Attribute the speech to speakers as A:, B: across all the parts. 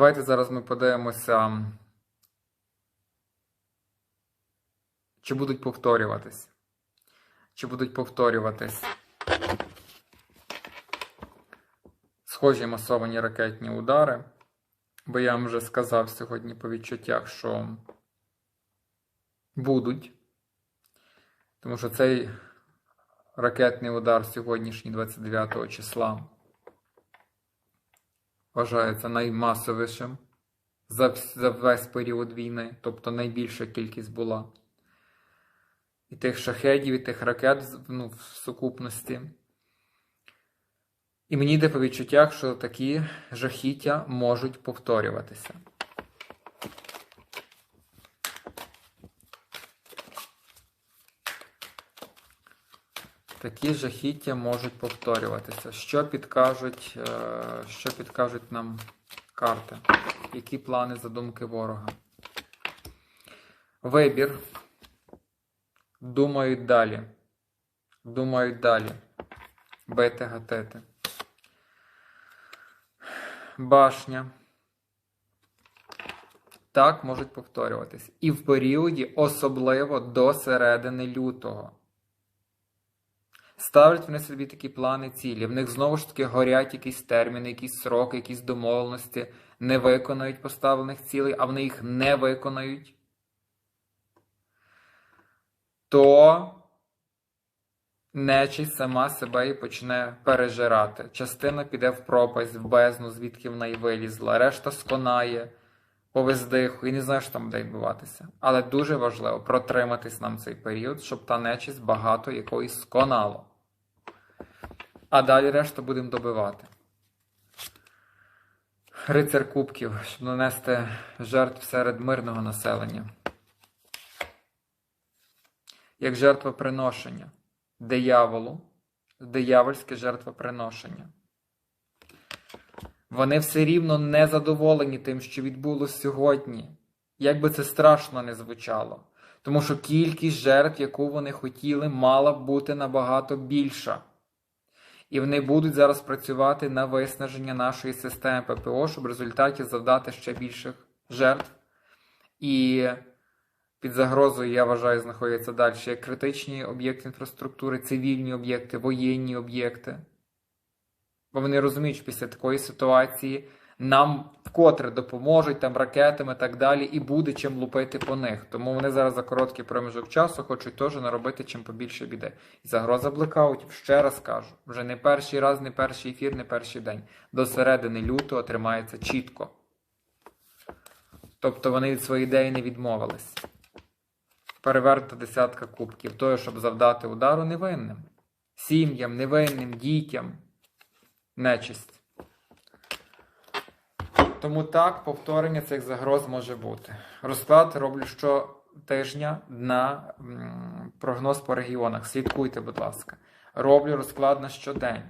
A: Давайте зараз ми подивимося, чи будуть повторюватись. Чи будуть повторюватись схожі масовані ракетні удари. Бо я вам вже сказав сьогодні по відчуттях, що будуть. Тому що цей ракетний удар сьогоднішній 29 числа вважається наймасовішим за, весь період війни, тобто найбільша кількість була. І тих шахедів, і тих ракет ну, в сукупності. І мені йде по відчуттях, що такі жахіття можуть повторюватися. Такі жахіття можуть повторюватися. Що підкажуть, е, що підкажуть нам карти? Які плани задумки ворога? Вибір. Думають далі. Думають далі. Бити, гатити. Башня. Так можуть повторюватись. І в періоді, особливо до середини лютого. Ставлять вони собі такі плани цілі. В них знову ж таки горять якісь терміни, якісь сроки, якісь домовленості, не виконають поставлених цілей, а вони їх не виконають. То нечість сама себе і почне пережирати. Частина піде в пропасть, в бездну, звідки вона й вилізла, решта сконає по вездиху і не знаю, що там буде відбуватися. Але дуже важливо протриматись нам цей період, щоб та нечість багато якоїсь сконало. А далі решту будемо добивати. Рицар Кубків, щоб нанести жертв серед мирного населення. Як жертвоприношення дияволу, диявольське жертвоприношення. Вони все рівно не задоволені тим, що відбулося сьогодні, як би це страшно не звучало. Тому що кількість жертв, яку вони хотіли, мала б бути набагато більша. І вони будуть зараз працювати на виснаження нашої системи ППО, щоб в результаті завдати ще більших жертв. І під загрозою, я вважаю, знаходяться далі як критичні об'єкти інфраструктури, цивільні об'єкти, воєнні об'єкти. Бо вони розуміють, що після такої ситуації нам вкотре допоможуть там ракетами так далі, і буде чим лупити по них. Тому вони зараз за короткий проміжок часу хочуть теж наробити чим побільше біди. І загроза блекаутів, ще раз кажу, вже не перший раз, не перший ефір, не перший день. До середини лютого тримається чітко. Тобто вони від своєї ідеї не відмовились. Перевернута десятка кубків, того, щоб завдати удару невинним. Сім'ям, невинним, дітям. Нечисть. Тому так, повторення цих загроз може бути. Розклад роблю щотижня на прогноз по регіонах. Слідкуйте, будь ласка. Роблю розклад на щодень.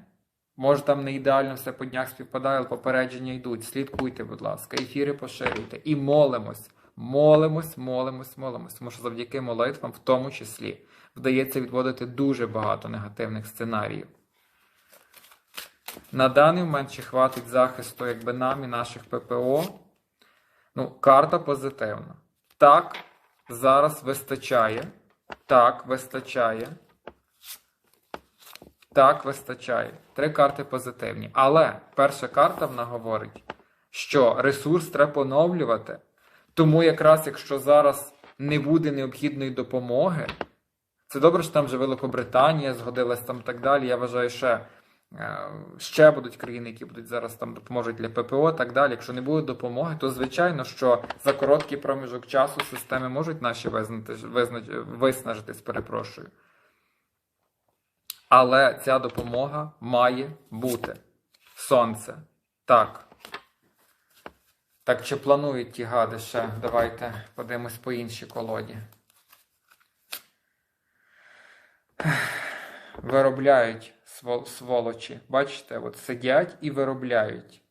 A: Може, там не ідеально все по днях співпадає, але попередження йдуть. Слідкуйте, будь ласка, ефіри поширюйте. І молимось, молимось, молимось, молимось. Тому що завдяки молитвам, в тому числі, вдається відводити дуже багато негативних сценаріїв. На даний момент чи хватить захисту якби нам і наших ППО. Ну, карта позитивна. Так, зараз вистачає. Так, вистачає. Так, вистачає. Три карти позитивні. Але перша карта вона говорить, що ресурс треба поновлювати. Тому якраз якщо зараз не буде необхідної допомоги, це добре, що там вже Великобританія згодилась там так далі. Я вважаю, ще, ще будуть країни, які будуть зараз там допоможуть для ППО, так далі. Якщо не буде допомоги, то звичайно, що за короткий проміжок часу системи можуть наші визнати, визнач, виснажитись, перепрошую. Але ця допомога має бути. Сонце. Так. Так, чи планують ті гади ще? Давайте подивимось по іншій колоді. Виробляють сволочі. Бачите, от сидять і виробляють.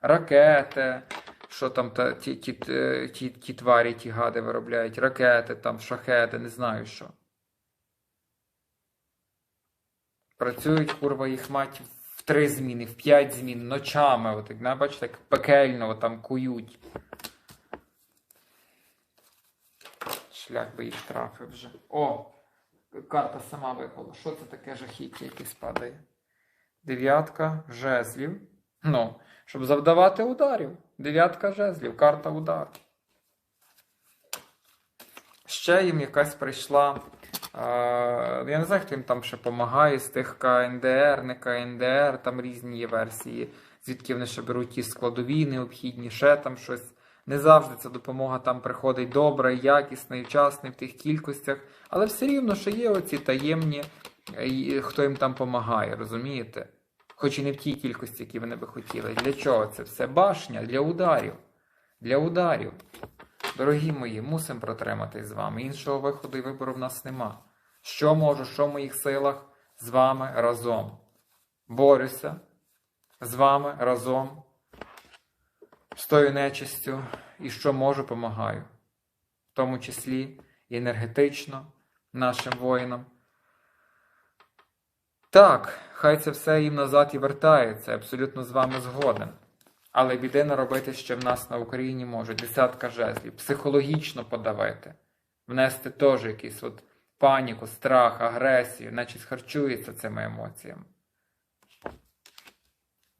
A: Ракети, що там та, ті, ті, ті, ті, ті тварі, ті гади виробляють, ракети, там, шахети, не знаю що. Працюють, курва, їх мать в три зміни, в п'ять змін, ночами. От, на, бачите, як пекельно там кують. Шлях би їх трафив вже. О! Карта сама випала. Що це таке жахіття, яке спадає? Дев'ятка жезлів. Ну, щоб завдавати ударів. Дев'ятка жезлів, карта удар. Ще їм якась прийшла. Е, я не знаю, хто їм там ще допомагає з тих КНДР, не КНДР, там різні є версії, звідки вони ще беруть ті складові, необхідні, ще там щось. Не завжди ця допомога там приходить добра, якісна і вчасна, в тих кількостях, але все рівно, що є оці таємні, е, хто їм там допомагає, розумієте? Хоч і не в тій кількості, які вони би хотіли. Для чого це все? Башня для ударів. Для ударів. Дорогі мої, мусимо протриматись з вами. Іншого виходу і вибору в нас нема. Що можу, що в моїх силах з вами разом. Борюся з вами разом з тою нечистю і що можу, помагаю. В тому числі і енергетично нашим воїнам. Так, хай це все їм назад і вертається, абсолютно з вами згоден. Але біди наробити ще в нас на Україні можуть десятка жезлів, психологічно подавити, внести теж якийсь от паніку, страх, агресію, наче харчується цими емоціями.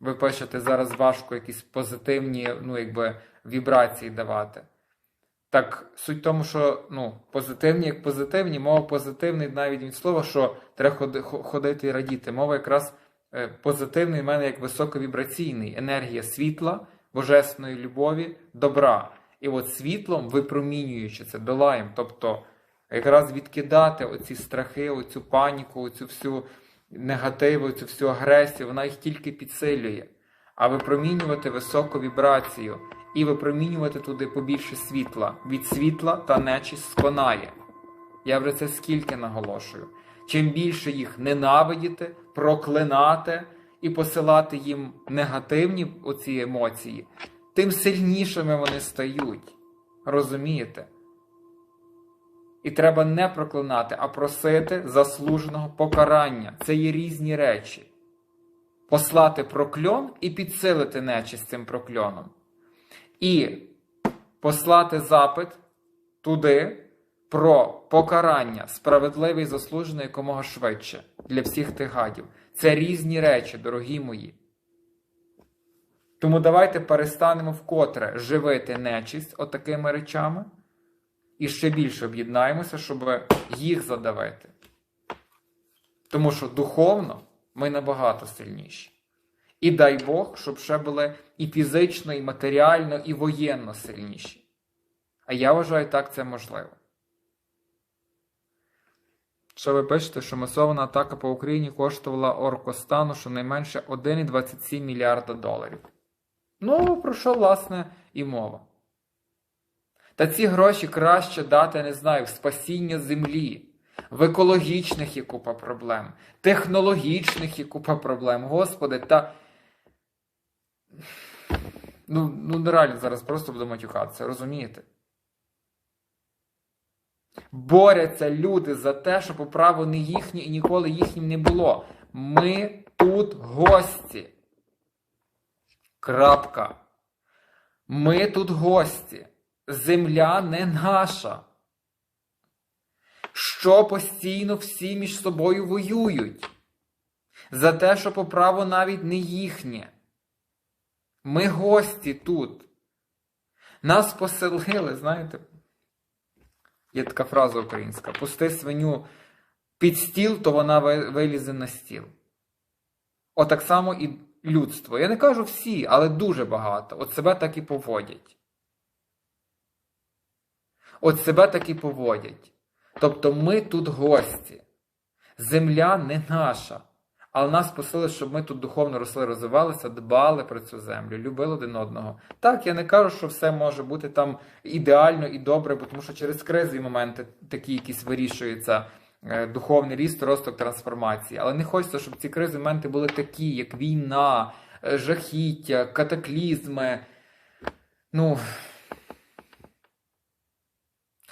A: Ви пишете зараз важко якісь позитивні ну, якби, вібрації давати. Так, суть в тому, що ну, позитивні, як позитивні, мова позитивний навіть від слова, що треба ходити і радіти. Мова якраз е, позитивний в мене як високовібраційний, енергія світла, божественної любові, добра. І от світлом, випромінюючи це, долаєм. Тобто якраз відкидати оці страхи, оцю паніку, оцю всю негативу, цю всю агресію, вона їх тільки підсилює. А випромінювати високу вібрацію і випромінювати туди побільше світла. Від світла та нечість сконає. Я вже це скільки наголошую. Чим більше їх ненавидіти, проклинати і посилати їм негативні оці емоції, тим сильнішими вони стають. Розумієте? І треба не проклинати, а просити заслуженого покарання. Це є різні речі. Послати прокльон і підсилити нечість цим прокльоном. І послати запит туди про покарання справедливе і заслужене якомога швидше для всіх тих гадів. Це різні речі, дорогі мої. Тому давайте перестанемо вкотре живити нечість отакими речами і ще більше об'єднаємося, щоб їх задавити. Тому що духовно ми набагато сильніші. І дай Бог, щоб ще були і фізично, і матеріально, і воєнно сильніші. А я вважаю, так це можливо. Що ви пишете, що масована атака по Україні коштувала Оркостану щонайменше 1,27 мільярда доларів. Ну, про що, власне, і мова. Та ці гроші краще дати, не знаю, в спасіння землі. В екологічних є купа проблем, технологічних є купа проблем. Господи, та. Ну, ну нереально зараз просто буду матюкатися, розумієте? Боряться люди за те, щоб по право не їхнє і ніколи їхнім не було. Ми тут гості. Крапка. Ми тут гості земля не наша. Що постійно всі між собою воюють? За те, що по праву навіть не їхнє. Ми гості тут. Нас поселили, знаєте? Є така фраза українська: пусти свиню під стіл, то вона вилізе на стіл. Отак само і людство. Я не кажу всі, але дуже багато. От себе так і поводять. От себе так і поводять. Тобто ми тут гості. Земля не наша. Але нас просили, щоб ми тут духовно росли, розвивалися, дбали про цю землю, любили один одного. Так, я не кажу, що все може бути там ідеально і добре, бо тому що через кризові моменти такі якісь вирішуються е, духовний ріст, росток трансформації. Але не хочеться, щоб ці кризові моменти були такі, як війна, е, жахіття, катаклізми. Ну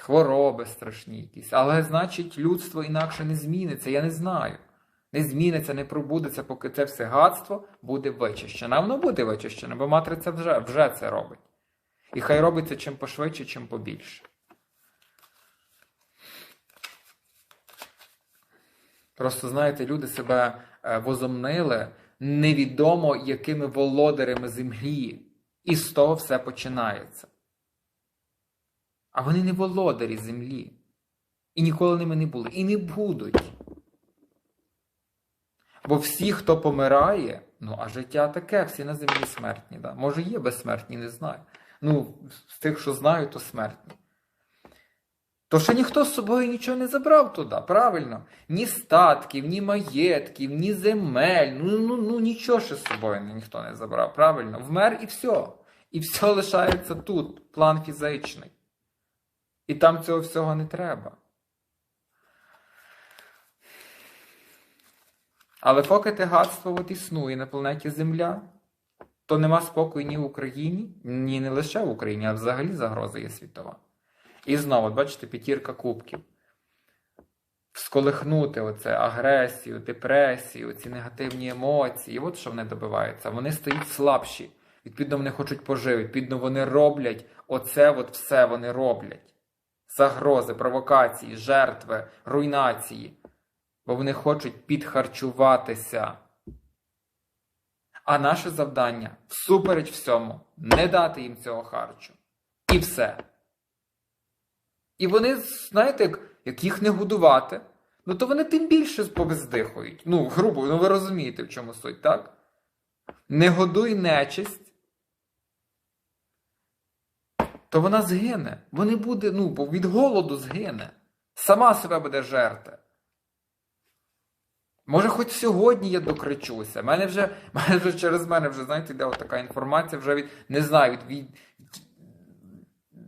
A: хвороби страшні якісь. Але, значить, людство інакше не зміниться, я не знаю. не зміниться, не пробудеться, поки це все гадство буде вичищене. А воно буде вичищене, бо матриця вже, вже це робить. І хай робиться чим пошвидше, чим побільше. Просто, знаєте, люди себе е, возомнили невідомо якими володарями землі. І з того все починається. А вони не володарі землі. І ніколи ними не були. І не будуть. Бо всі, хто помирає, ну, а життя таке, всі на землі смертні. Да? Може, є безсмертні, не знаю. Ну, з тих, що знаю, то смертні. То ще ніхто з собою нічого не забрав туди, правильно? Ні статків, ні маєтків, ні земель. Ну, ну, ну нічого ще з собою ніхто не забрав, правильно? Вмер і все. І все лишається тут, план фізичний. І там цього всього не треба. Але поки те гадство от існує на планеті Земля, то нема спокою ні в Україні, ні не лише в Україні, а взагалі загроза є світова. І знову, бачите, п'ятірка кубків. Всколихнути оце агресію, депресію, ці негативні емоції. От що вони добиваються. Вони стають слабші. Відповідно, вони хочуть пожити. Відповідно, вони роблять оце от все вони роблять. Загрози, провокації, жертви, руйнації. Бо вони хочуть підхарчуватися. А наше завдання всупереч всьому не дати їм цього харчу. І все. І вони, знаєте, як, як їх не годувати, ну то вони тим більше повездихають. Ну, грубо, ну ви розумієте, в чому суть, так? Не годуй нечисть, то вона згине. Вони буде, ну, бо від голоду згине. Сама себе буде жерти. Може, хоч сьогодні я докричуся. Мене вже, мене вже через мене вже, знаєте, йде така інформація, вже від, не знаю, від, від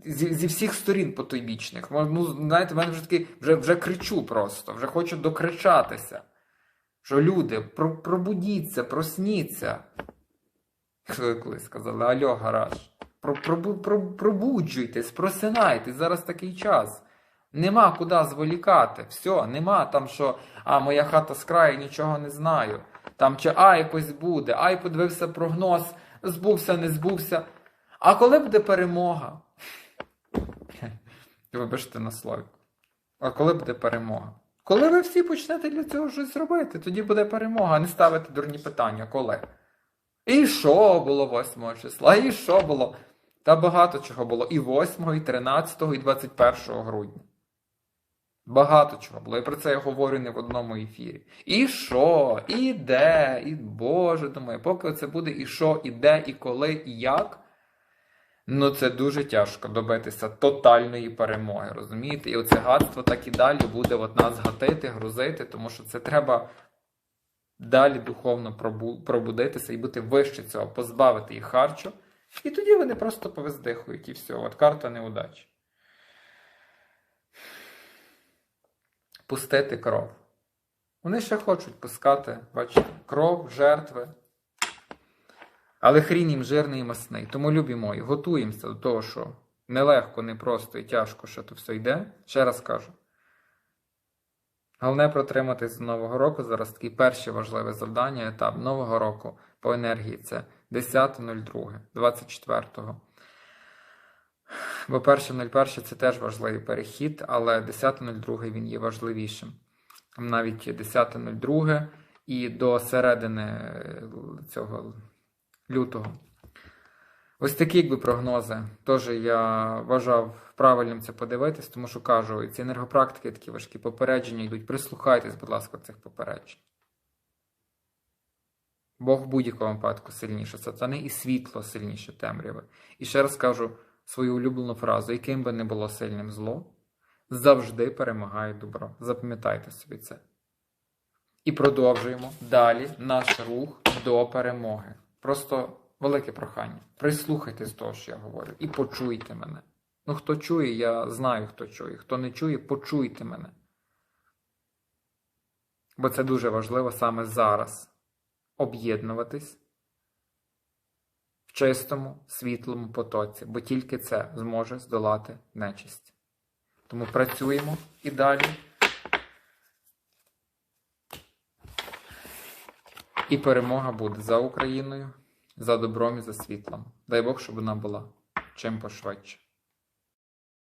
A: зі, зі всіх сторін потойбічних. Ну, знаєте, мене вже такий, вже, вже кричу просто, вже хочу докричатися. Що люди, про, пробудіться, просніться. Колись сказали, альо, гараж. Про, про, про, пробуджуйтесь, просинайтесь, зараз такий час. Нема куди зволікати. Все, нема там, що а, моя хата з краю, нічого не знаю. Там чи а якось буде, ай подивився прогноз, збувся, не збувся. А коли буде перемога? Вибачте на слові. А коли буде перемога? Коли ви всі почнете для цього щось робити, тоді буде перемога, а не ставити дурні питання. Коли? І що було 8 числа? І що було? Та багато чого було. І 8, і 13, і 21 грудня. Багато чого було. І про це я говорю не в одному ефірі. І що? І де? І Боже думаю, поки це буде і що, і де, і коли, і як. Ну, це дуже тяжко добитися тотальної перемоги, розумієте? І оце гадство так і далі буде от нас гатити, грузити, тому що це треба далі духовно пробудитися і бути вище цього, позбавити їх харчу. І тоді вони просто повездихують і все. От карта неудачі. Пустити кров. Вони ще хочуть пускати, бачите, кров, жертви. Але хрін їм жирний і масний. Тому, любі мої, готуємося до того, що нелегко, непросто і тяжко, що то все йде. Ще раз кажу. Головне протриматись до Нового року. Зараз такий перше важливе завдання, етап Нового року по енергії це 10.02, 24-го. Бо 1.01 це теж важливий перехід, але 10.02 він є важливішим. Навіть 10.02 і до середини цього лютого. Ось такі якби прогнози. Теж я вважав правильним це подивитись, тому що кажу, ці енергопрактики такі важкі попередження йдуть. Прислухайтесь, будь ласка, цих попереджень. Бог в будь-якому випадку сильніше сатани і світло сильніше темряви. І ще раз кажу свою улюблену фразу: яким би не було сильним зло, завжди перемагає добро. Запам'ятайте собі це. І продовжуємо далі наш рух до перемоги. Просто велике прохання. Прислухайтесь до того, що я говорю, і почуйте мене. Ну, хто чує, я знаю, хто чує. Хто не чує, почуйте мене. Бо це дуже важливо саме зараз об'єднуватись в чистому, світлому потоці, бо тільки це зможе здолати нечисть. Тому працюємо і далі. І перемога буде за Україною, за добром і за світлом. Дай Бог, щоб вона була чим пошвидше.